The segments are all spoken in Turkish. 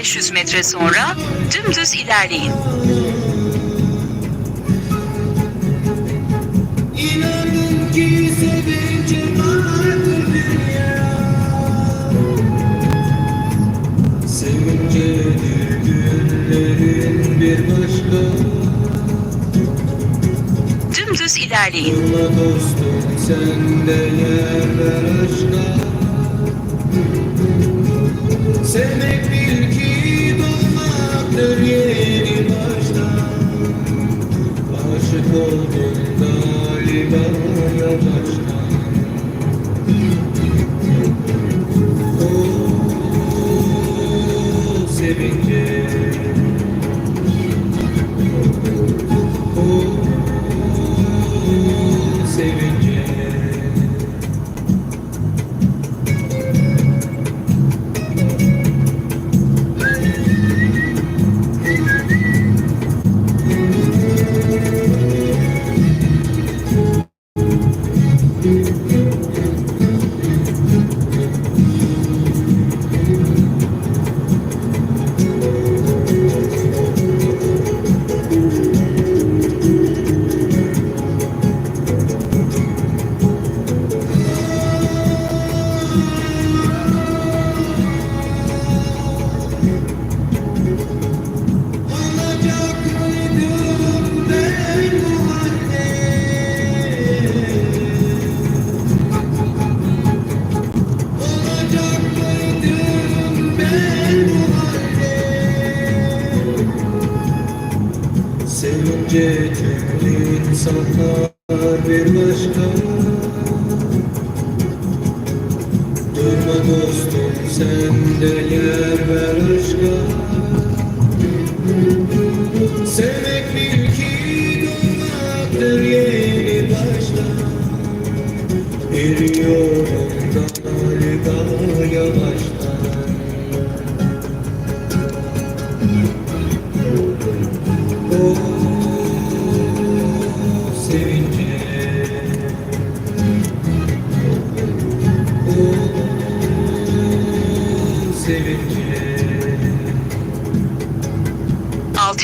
500 metre sonra dümdüz ilerleyin. İlerleyin. Sevmek bil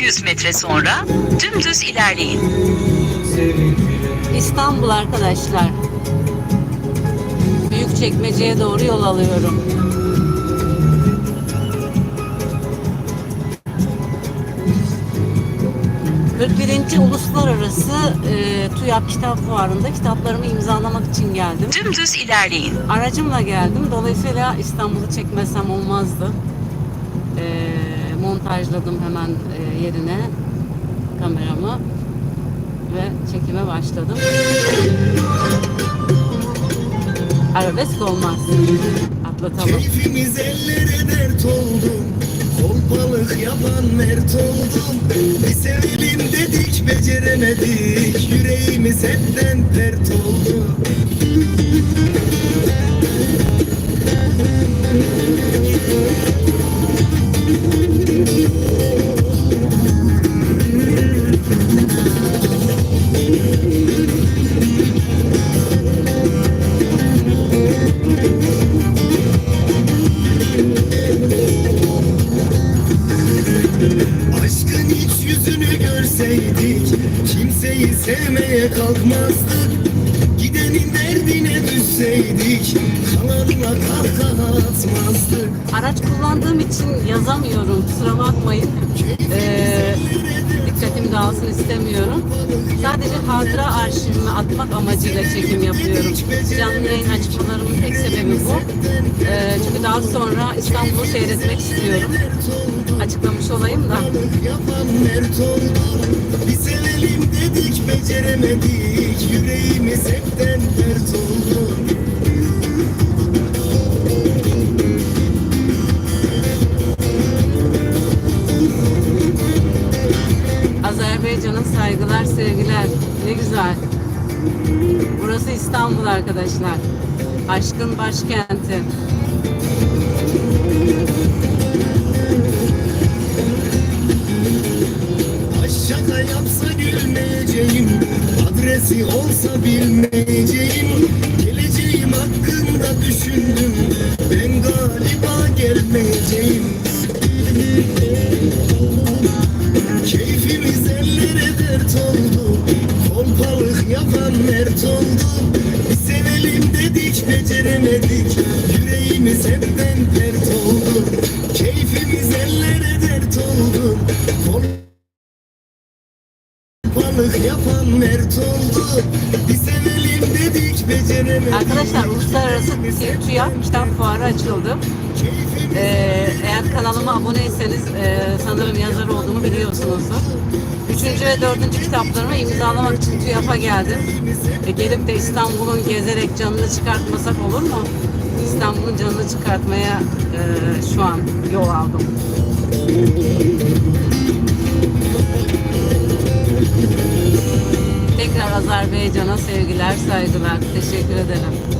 600 metre sonra dümdüz ilerleyin. İstanbul arkadaşlar. Büyükçekmece'ye doğru yol alıyorum. ...41. Uluslararası e, TÜYAP Kitap Fuarı'nda kitaplarımı imzalamak için geldim. Dümdüz ilerleyin. Aracımla geldim. Dolayısıyla İstanbul'u çekmesem olmazdı. Montajladım hemen e, yerine kameramı ve çekime başladım. Arabesk olmaz. Atlatalım. Keyfimiz ellere dert oldu Kolpalık yapan mert oldum Bir sevelim dedik beceremedik Yüreğimiz hepten dert oldu sevmeye kalkmazdık Gidenin derdine düşseydik Kalanla kahkaha atmazdık Araç kullandığım için yazamıyorum. Kusura bakmayın. Ee, dikkatim dağılsın istemiyorum. Sadece hatıra arşivime atmak amacıyla çekim yapıyorum. Canlı yayın açmalarımın tek sebebi bu. Ee, çünkü daha sonra İstanbul'u seyretmek istiyorum. Açıklamış olayım da. Beceremedik Yüreğimiz hepten dert oldu saygılar, sevgiler. Ne güzel. Burası İstanbul arkadaşlar. Aşkın başkenti. Baş şaka yapsa gülmeyeceğim Adresi olsa bilmeyeceğim Geleceğim hakkında düşündüm Ben galiba gelmeyeceğim canını çıkartmasak olur mu? İstanbul'un canını çıkartmaya e, şu an yol aldım. Tekrar Azerbaycan'a sevgiler, saygılar. Teşekkür ederim.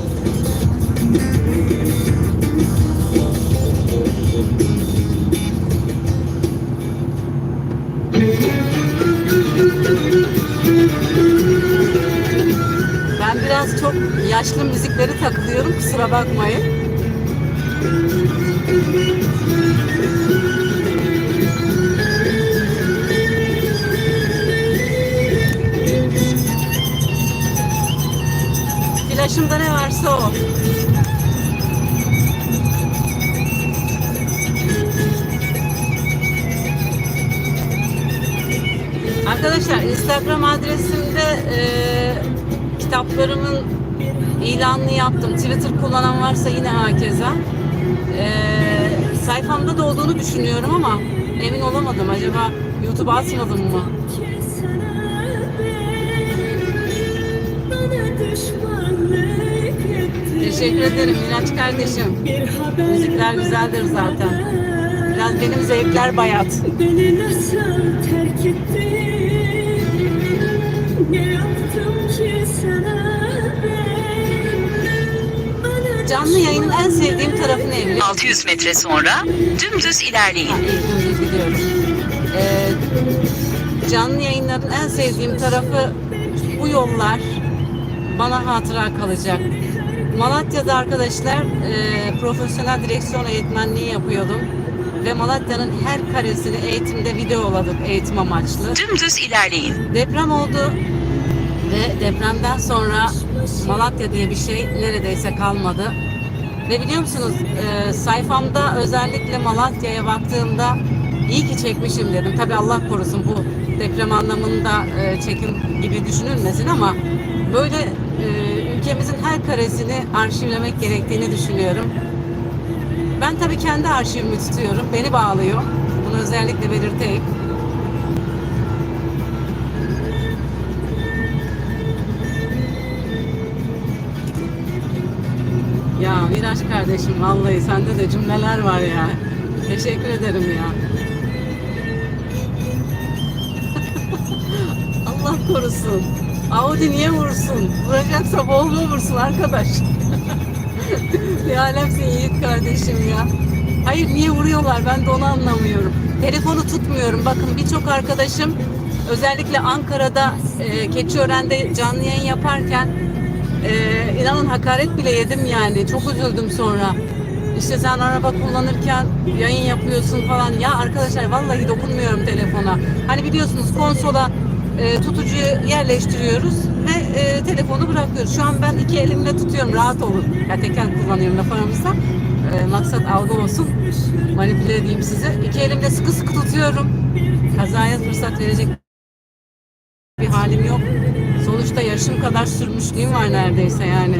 Biraz çok yaşlı müzikleri takılıyorum. Kusura bakmayın. Flaşımda ne varsa o. Arkadaşlar Instagram adresimde e, kitaplarımın ilanını yaptım. Twitter kullanan varsa yine hakeza. E, sayfamda da olduğunu düşünüyorum ama emin olamadım. Acaba YouTube'a atmadım mı? Teşekkür ederim Miraç kardeşim. Müzikler güzeldir zaten. Biraz benim zevkler bayat. Beni nasıl terk ettin? Canlı yayının en sevdiğim tarafı ne biliyor 600 metre sonra dümdüz ilerleyin. Gidiyorum. Ee, canlı yayınların en sevdiğim tarafı bu yollar bana hatıra kalacak. Malatya'da arkadaşlar e, profesyonel direksiyon eğitmenliği yapıyordum. Ve Malatya'nın her karesini eğitimde videoladık eğitim amaçlı. Dümdüz ilerleyin. Deprem oldu ve depremden sonra Malatya diye bir şey neredeyse kalmadı. Ve biliyor musunuz e, sayfamda özellikle Malatya'ya baktığımda iyi ki çekmişim dedim. Tabi Allah korusun bu deprem anlamında e, çekim gibi düşünülmesin ama böyle e, ülkemizin her karesini arşivlemek gerektiğini düşünüyorum. Ben tabii kendi arşivimi tutuyorum. Beni bağlıyor. Bunu özellikle belirteyim. Ya Miraç kardeşim vallahi sende de cümleler var ya. Teşekkür ederim ya. Allah korusun. Audi niye vursun? Vuracaksa Volvo vursun arkadaş. Bir alemsin Yiğit kardeşim ya. Hayır niye vuruyorlar ben de onu anlamıyorum. Telefonu tutmuyorum. Bakın birçok arkadaşım özellikle Ankara'da e, Keçiören'de canlı yayın yaparken e, inanın hakaret bile yedim yani. Çok üzüldüm sonra. İşte sen araba kullanırken yayın yapıyorsun falan. Ya arkadaşlar vallahi dokunmuyorum telefona. Hani biliyorsunuz konsola e, tutucuyu yerleştiriyoruz ve e, telefonu bırakıyoruz. Şu an ben iki elimle tutuyorum rahat olun. Ya teker kullanıyorum laf aramızda. E, maksat algı olsun. Manipüle edeyim size. İki elimle sıkı sıkı tutuyorum. Kazaya fırsat verecek bir halim yok. Sonuçta yaşım kadar sürmüşlüğüm var neredeyse yani.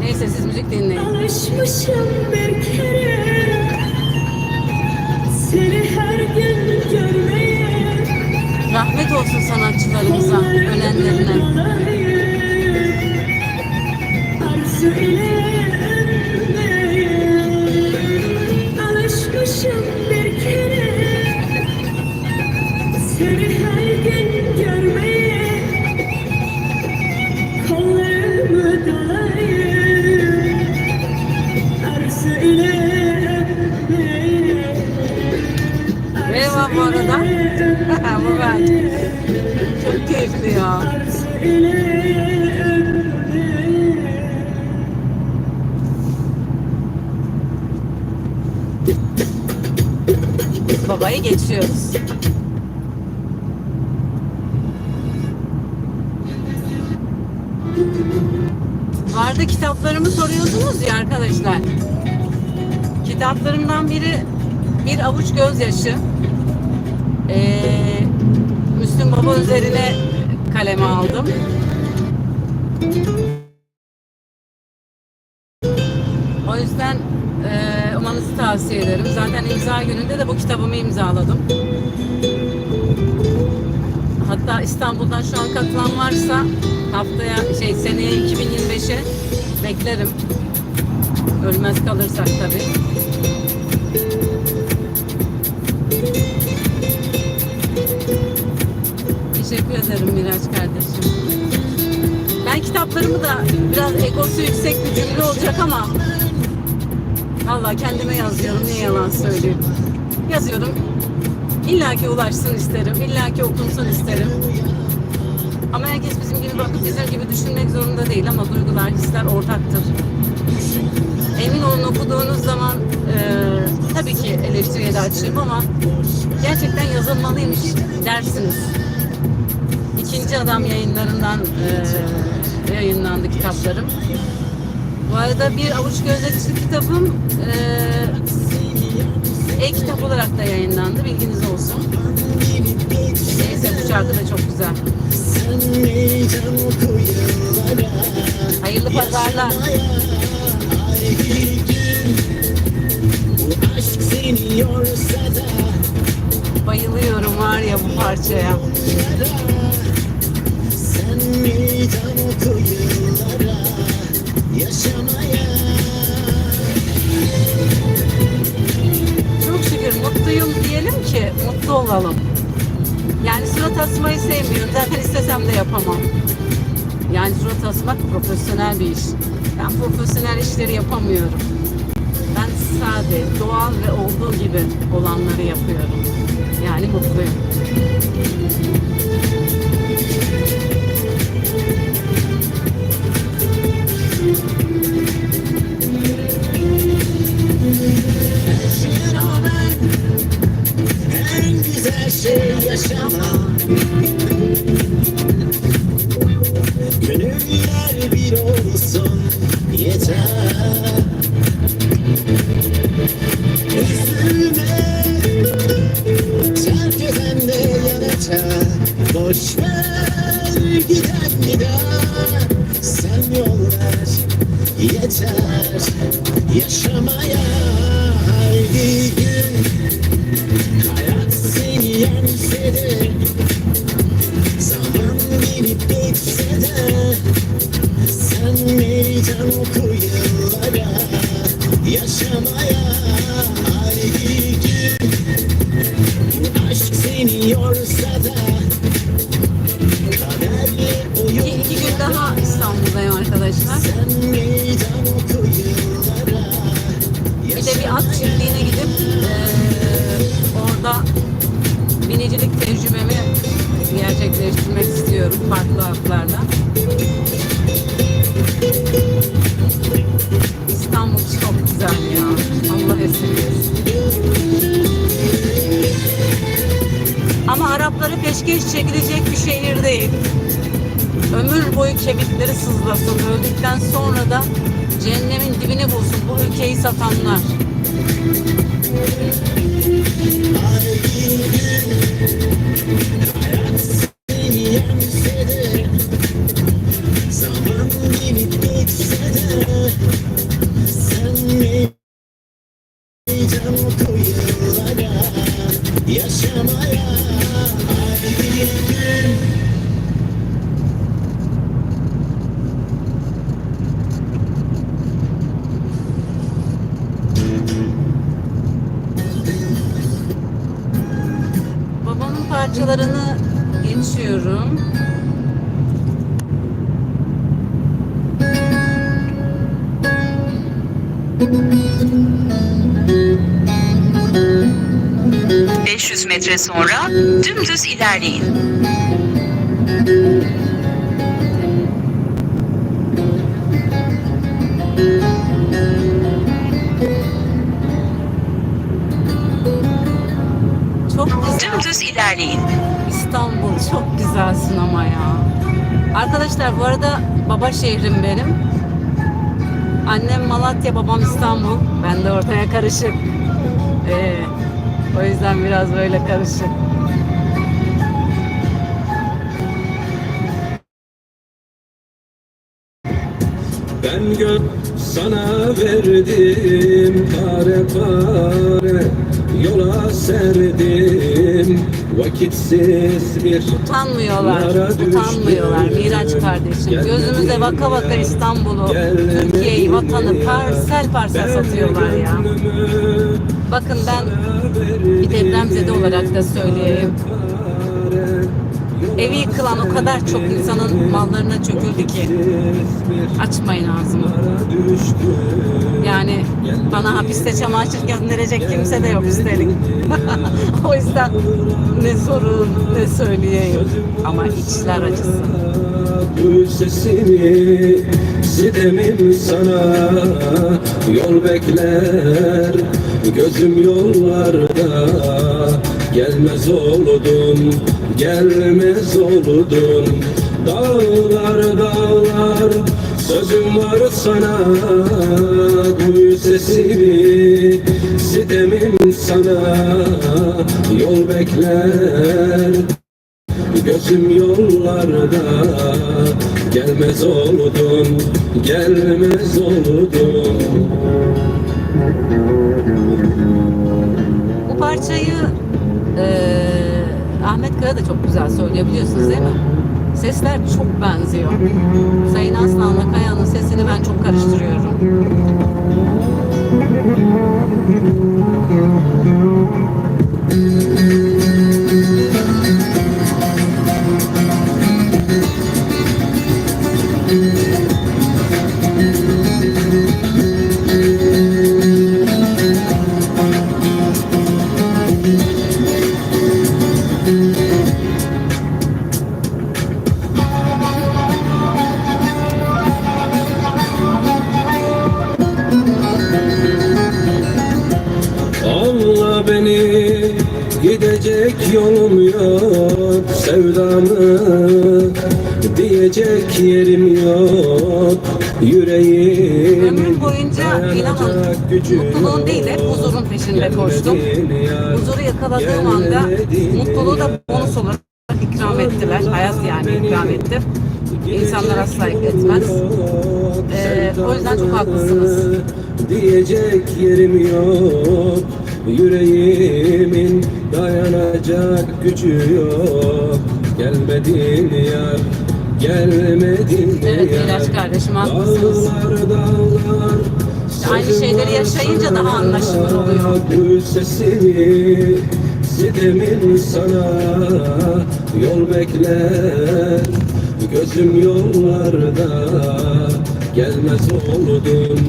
Neyse siz müzik dinleyin. Alışmışım bir kere Seni her gün görmeye Rahmet olsun sanatçılarımıza, ölenlerine. Arzu ile Seni her gün görmeye Kollarımı bu arada. bu ben. Çok keyifli ya. Babayı geçiyoruz. Kitaplarımı soruyorsunuz ya arkadaşlar. Kitaplarımdan biri Bir Avuç Gözyaşı. Ee, Müslüm Baba üzerine kaleme aldım. O yüzden e, okumanızı tavsiye ederim. Zaten imza gününde de bu kitabımı imzaladım. Hatta İstanbul'dan şu an katılan varsa haftaya şey seneye 2025'e beklerim. Ölmez kalırsak tabii. Teşekkür ederim Miraç kardeşim. Ben kitaplarımı da biraz egosu yüksek bir cümle olacak ama Valla kendime yazıyorum. Niye yalan söyleyeyim? Yazıyorum. İlla ki ulaşsın isterim. İlla ki okunsun isterim. Bizim gibi düşünmek zorunda değil ama duygular, hisler ortaktır. Emin olun okuduğunuz zaman e, tabii ki eleştiriye de açığım ama gerçekten yazılmalıymış dersiniz. İkinci adam yayınlarından e, yayınlandı kitaplarım. Bu arada bir avuç gözyaşı kitabım e, e-kitap olarak da yayınlandı. Bilginiz olsun. Neyse bu şarkı da çok güzel. Hayırlı pazarlar. Bayılıyorum var ya bu parçaya. Sen meydan Yaşamaya Çok şükür mutluyum diyelim ki mutlu olalım. Yani surat asmayı sevmiyorum. Zaten istesem de yapamam. Yani surat asmak profesyonel bir iş. Ben profesyonel işleri yapamıyorum. Ben sade, doğal ve olduğu gibi olanları yapıyorum. Yani mutluyum. En güzel şey yaşamak Gönüller bir olsun yeter Üzülme Terk eden de yanacak Boş ver giden gider Sen yol ver yeter. Yaşamaya haydi gün meydan Ağrı peşkeş çekilecek bir şehirdeyim. Ömür boyu kemikleri sızlasın. Öldükten sonra da cehennemin dibini bulsun bu ülkeyi satanlar. Hayat seni yemse de 500 metre sonra dümdüz ilerleyin. Çok güzel. Dümdüz ilerleyin. İstanbul çok güzelsin ama ya. Arkadaşlar bu arada baba şehrim benim. Annem Malatya, babam İstanbul. Ben de ortaya karışık. Ee, o yüzden biraz böyle karışık. Ben gök sana verdim Pare pare yola serdim Vakitsiz bir Utanmıyorlar, utanmıyorlar. Miraç kardeşim. Gözümüze baka baka. İstanbul'u, Türkiye'yi, vatanı parsel parsel satıyorlar ya. Bakın ben bir depremzede olarak da söyleyeyim. Evi yıkılan o kadar çok insanın mallarına çöküldü ki. Açmayın ağzımı. Yani bana hapiste çamaşır gönderecek kimse de yok üstelik. o yüzden ne sorun ne söyleyeyim. Ama içler acısı. Sidemim sana Yol bekler gözüm yollarda Gelmez oldun gelmez oldun Dağlar dağlar sözüm var sana. Duy sesimi sidemim sana. Yol bekler Gözüm yollarda. Gelmez oldun Gelmez oldun Bu parçayı eee, Ahmet Kaya da çok güzel söylüyor biliyorsunuz değil mi? Sesler çok benziyor. Sayın Aslan'la Kaya'nın sesini ben çok karıştırıyorum. Sevdamı Diyecek yerim yok Yüreğim Ömrüm boyunca inanın mutluluğun değil hep huzurun peşinde koştum. Huzuru yakaladığım anda mutluluğu da bonus olarak ikram ettiler. Hayat yani ikram etti. İnsanlar asla etmez. Ee, o yüzden çok haklısınız. Diyecek yerim yok Yüreğimin dayanacak gücü yok Gelmedin yar Gelmedin Evet, İlaç kardeşim, haklısınız. Dağlar dağlar Aynı şeyleri yaşayınca daha anlaşılır oluyor. Duy sesimi Sidemin sana Yol bekler Gözüm yollarda Gelmez oldun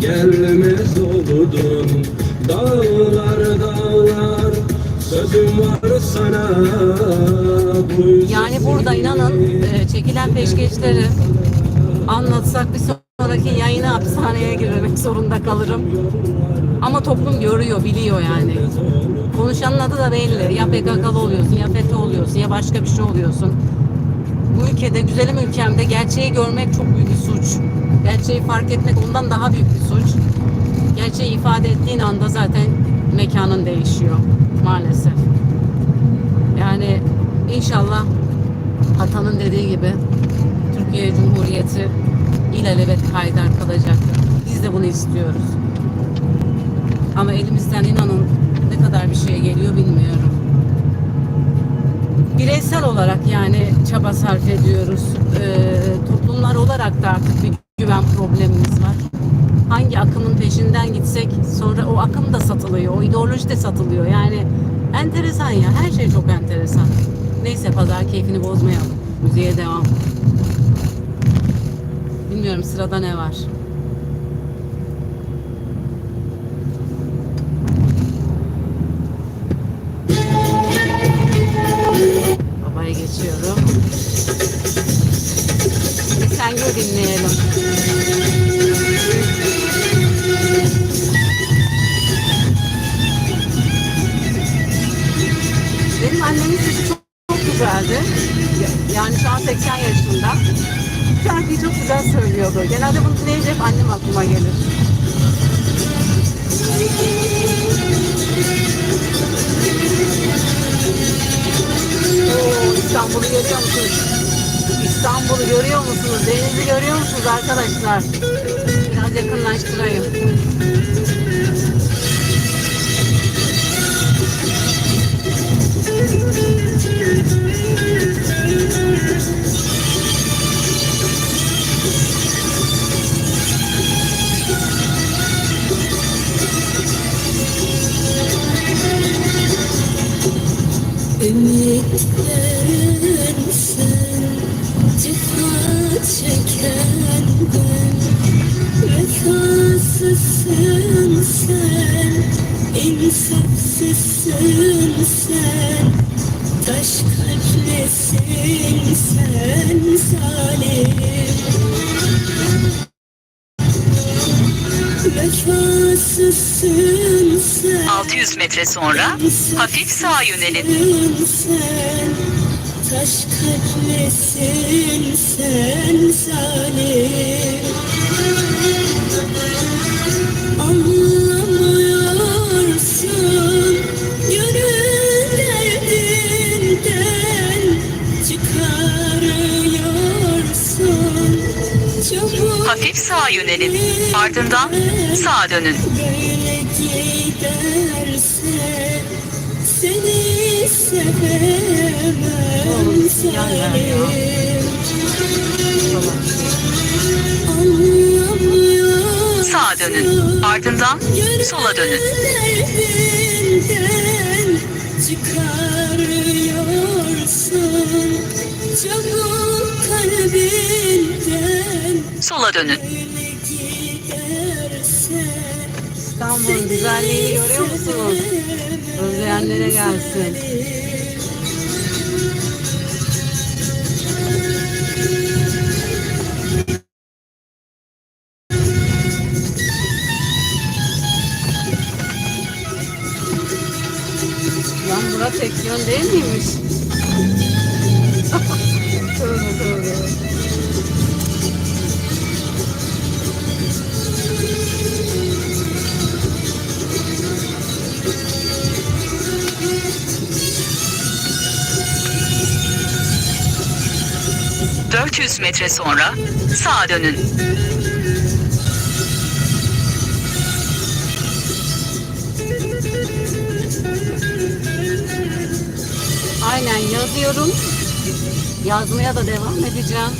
Gelmez oldun Dağlar dağlar Yani burada inanın e, çekilen peşkeşleri anlatsak bir sonraki yayına hapishaneye girmek zorunda kalırım. Ama toplum görüyor, biliyor yani. Konuşanın adı da belli. Ya PKK'lı oluyorsun, ya FETÖ oluyorsun, ya başka bir şey oluyorsun. bu ülkede, güzelim ülkemde gerçeği görmek çok büyük bir suç. Gerçeği fark etmek ondan daha büyük bir suç. Gerçeği ifade ettiğin anda zaten mekanın değişiyor maalesef. Yani inşallah atanın dediği gibi Türkiye Cumhuriyeti ilelebet kaydar kalacaktır. Biz de bunu istiyoruz. Ama elimizden inanın ne kadar bir şey geliyor bilmiyorum. Bireysel olarak yani çaba sarf ediyoruz. Ee, toplumlar olarak da artık bir güven problemimiz var. Hangi akımın peşinden gitsek sonra o akım da satılıyor, o ideoloji de satılıyor. Yani enteresan ya, her şey çok enteresan. Neyse pazar keyfini bozmayalım. Müziğe devam. Bilmiyorum sırada ne var. Babaya geçiyorum. Sen gör dinleyelim. Annemin sesi çok, çok güzeldi. Ya- Yani şu an 80 yaşında. Şarkıyı çok güzel söylüyordu. Genelde bunu dinleyince hep annem aklıma gelir. İstanbul'u görüyor musunuz? İstanbul'u görüyor musunuz? Denizi görüyor musunuz arkadaşlar? Biraz yakınlaştırayım. Ümitlerin sen, cefa çeken ben. Vefasızsın sen, insafsızsın sen Taş kalplisin sen zalim Vefasızsın sen 600 metre sonra hafif sağa yönelin. sen Taş kalplisin sen zalim Anlamıyorsun Gönül derdinden Çıkarıyorsun Çabuk Hafif sağa yönelin. Ardından sağa dönün. Böyle giderse seni sevemem Oğlum, Sağa dönün. Ardından sola dönün. Sola dönün. İstanbul'un güzelliğini görüyor musunuz? Özleyenlere gelsin. ...400 metre sonra sağa dönün. Aynen yazıyorum. Yazmaya da devam edeceğim.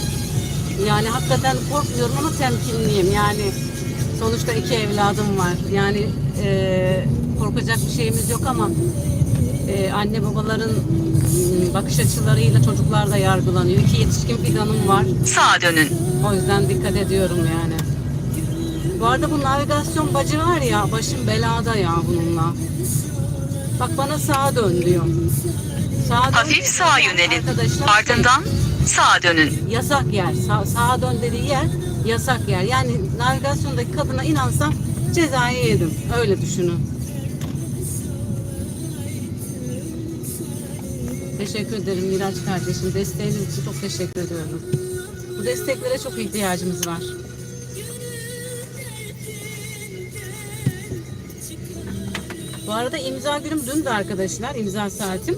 Yani hakikaten korkmuyorum ama temkinliyim. Yani sonuçta iki evladım var. Yani e, korkacak bir şeyimiz yok ama e, anne babaların m, bakış açılarıyla çocuklar da yargılanıyor. İki yetişkin fidanım var. Sağa dönün. O yüzden dikkat ediyorum yani. Bu arada bu navigasyon bacı var ya başım belada ya bununla. Bak bana sağa dön diyor. Sağa dön Hafif sağa yönelin. Ardından sağa dönün. yasak yer. Sa- sağa dön dediği yer yasak yer. Yani navigasyondaki kadına inansam cezayı yedim. Öyle düşünün. Teşekkür ederim Miraç kardeşim. Desteğiniz için çok teşekkür ediyorum. Bu desteklere çok ihtiyacımız var. Bu arada imza günüm dün arkadaşlar. imza saatim.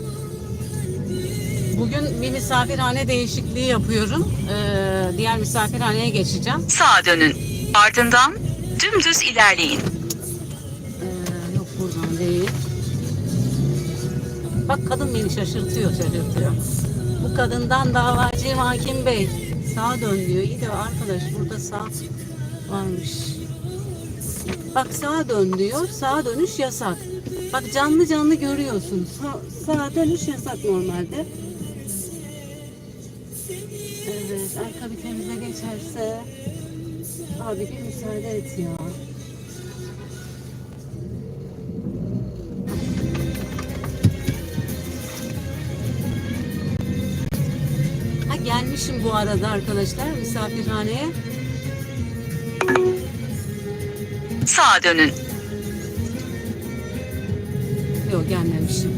Bugün bir misafirhane değişikliği yapıyorum. Ee, diğer misafirhaneye geçeceğim. Sağa dönün. Ardından dümdüz ilerleyin. Bak kadın beni şaşırtıyor, şaşırtıyor. Bu kadından davacıyım hakim bey. Sağa dön diyor. İyi de arkadaş burada sağ varmış. Bak sağa dön diyor. Sağa dönüş yasak. Bak canlı canlı görüyorsun. Sa sağa dönüş yasak normalde. Evet, arka bir temize geçerse. Abi bir müsaade et ya. Ha gelmişim bu arada arkadaşlar misafirhaneye. Sağa dönün. Yok gelmemişim.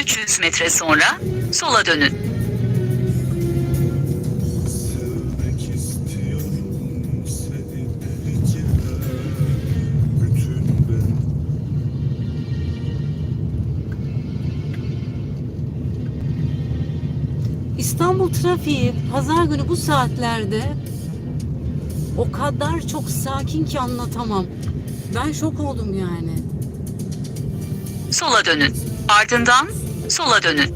300 metre sonra sola dönün. İstanbul trafiği pazar günü bu saatlerde o kadar çok sakin ki anlatamam. Ben şok oldum yani. Sola dönün. Ardından sola dönün.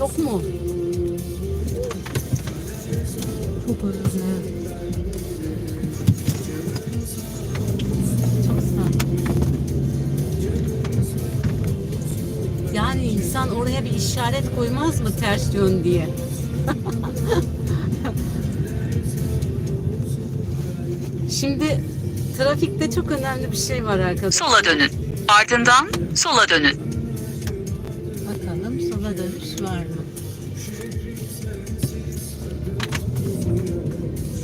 Yok mu? Çok özür işaret koymaz mı ters yön diye? Şimdi trafikte çok önemli bir şey var arkadaşlar. Sola dönün. Ardından sola dönün. Bakalım sola dönüş var mı?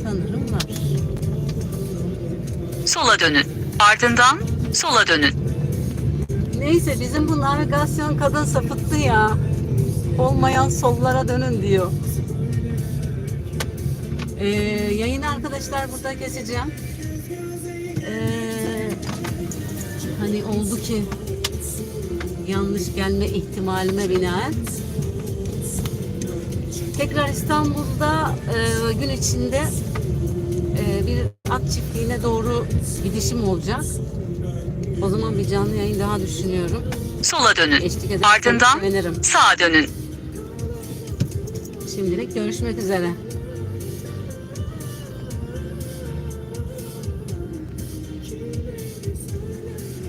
Sanırım var. Sola dönün. Ardından sola dönün. Neyse bizim bu navigasyon kadın sapıttı ya. Olmayan sollara dönün diyor. Ee, yayını arkadaşlar burada keseceğim. Ee, hani oldu ki yanlış gelme ihtimalime binaen. Tekrar İstanbul'da e, gün içinde e, bir at çiftliğine doğru gidişim olacak. O zaman bir canlı yayın daha düşünüyorum. Sola dönün. Ardından sağa dönün. Şimdilik görüşmek üzere.